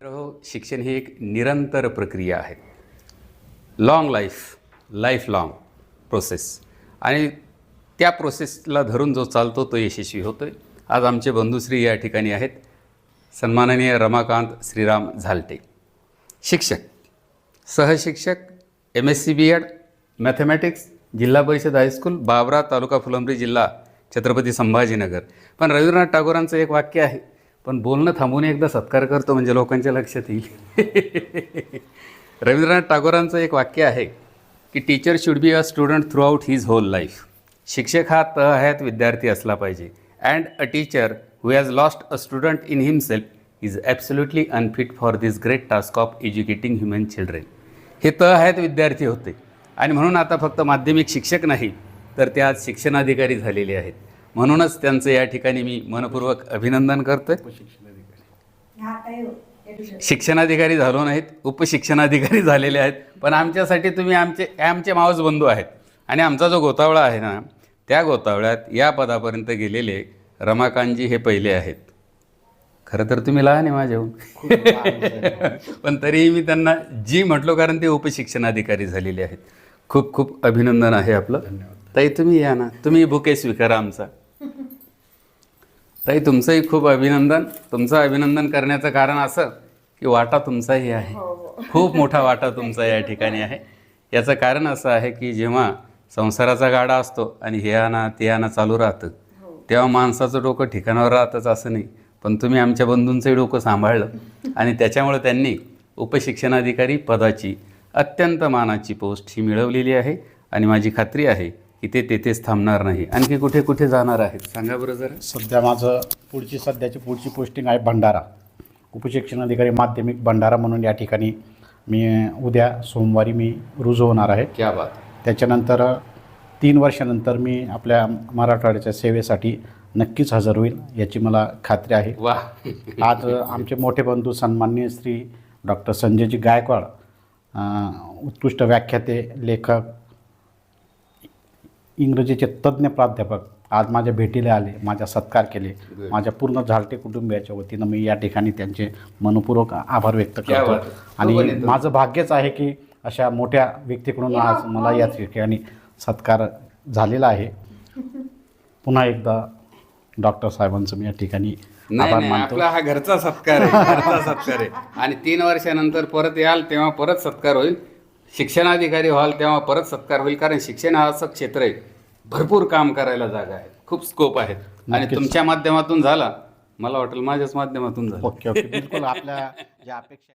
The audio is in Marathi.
शिक्षण ही एक निरंतर प्रक्रिया आहे. Long life life long process आणि त्या प्रोसेसला धरून जो चालतो तो यशस्वी होतो आहे आज आमचे बंधुश्री या ठिकाणी आहेत. सन्माननीय रमाकांत श्रीराम झालटे. शिक्षक सहशिक्षक M S C B Ed mathematics Zilla Parishad high school बाबरा तालुका फुलंब्री जिल्हा छत्रपती संभाजीनगर. पण रवींद्रनाथ टागोरांचं एक वाक्य आहे. पण बोलणं थांबून एकदा सत्कार करतो म्हणजे लोकांच्या लक्षात येईल. रवींद्रनाथ टागोरांचं एक वाक्य आहे की teacher should be a student throughout his whole life शिक्षक हा तळहयात विद्यार्थी असला पाहिजे. And a teacher who has lost a student in himself is absolutely unfit for this great task of educating human children हे तळहयात विद्यार्थी होते. आणि म्हणून आता फक्त माध्यमिक शिक्षक नाही तर ते आज शिक्षणाधिकारी झालेले आहेत. म्हणूनच त्यांचं या ठिकाणी मी मनपूर्वक अभिनंदन करतोय. शिक्षणाधिकारी झालो नाहीत उपशिक्षणाधिकारी झालेले आहेत पण आमच्यासाठी तुम्ही आमचे आमचे मावस बंधू आहेत. आणि आमचा जो गोतावळा आहे ना त्या गोतावळ्यात या पदापर्यंत गेलेले रमाकांतजी हे पहिले आहेत. खरं तर तुम्ही लहान आहे माझ्याहून. पण तरीही मी त्यांना जी म्हटलो कारण ते उपशिक्षणाधिकारी झालेले आहेत. खूप खूप अभिनंदन आहे आपलं. ताई तुम्ही या ना. तुम्ही बुके स्वीकारा आमचा ताई तुमचंही खूप अभिनंदन. तुमचं अभिनंदन करण्याचं कारण असं की वाटा तुमचाही आहे. खूप मोठा वाटा तुमचा या ठिकाणी आहे. याचं कारण असं आहे की जेव्हा संसाराचा गाडा असतो आणि हे आणा ते आणा चालू राहतं तेव्हा माणसाचं डोकं ठिकाणावर राहतच असं नाही. पण तुम्ही आमच्या बंधूंचंही डोकं सांभाळलं आणि त्याच्यामुळे त्यांनी उपशिक्षणाधिकारी पदाची अत्यंत मानाची पोस्ट ही मिळवलेली आहे आणि माझी खात्री आहे की ते तेथेच थांबणार नाही. आणखी कुठे कुठे जाणार आहेत? सांगा बरं जरा. सध्या माझं पुढची सध्याची पुढची पोस्टिंग आहे भंडारा. उपशिक्षणाधिकारी माध्यमिक भंडारा म्हणून या ठिकाणी मी उद्या सोमवारी मी रुजू होणार आहे. क्या बात. त्याच्यानंतर तीन वर्षानंतर मी आपल्या मराठवाड्याच्या सेवेसाठी नक्कीच हजर होईल याची मला खात्री आहे. वा आज आमचे मोठे बंधू सन्माननीय श्री डॉक्टर संजयजी गायकवाड उत्कृष्ट व्याख्याते लेखक इंग्रजीचे तज्ज्ञ प्राध्यापक आज माझ्या भेटीला आले माझा सत्कार केले. माझ्या पूर्ण झालटे कुटुंबियाच्या वतीनं मी या ठिकाणी त्यांचे मनपूर्वक आभार व्यक्त करतो. आणि. माझं भाग्यच आहे की अशा मोठ्या व्यक्तीकडून आज मला या ठिकाणी सत्कार झालेला आहे. पुन्हा एकदा डॉक्टर साहेबांचं मी या ठिकाणी नाही आपला हा घरचा सत्कार आहे घरचा सत्कार आहे. आणि तीन वर्षानंतर परत याल तेव्हा परत सत्कार होईल. शिक्षणाधिकारी व्हाल तेव्हा परत सत्कार होईल कारण शिक्षण हा असं क्षेत्र आहे. भरपूर काम करायला जागा आहे. खूप स्कोप आहेत आणि. तुमच्या माध्यमातून झाला. मला वाटेल माझ्याच माध्यमातून झाला. Okay okay. बिलकुल आपल्या ज्या अपेक्षा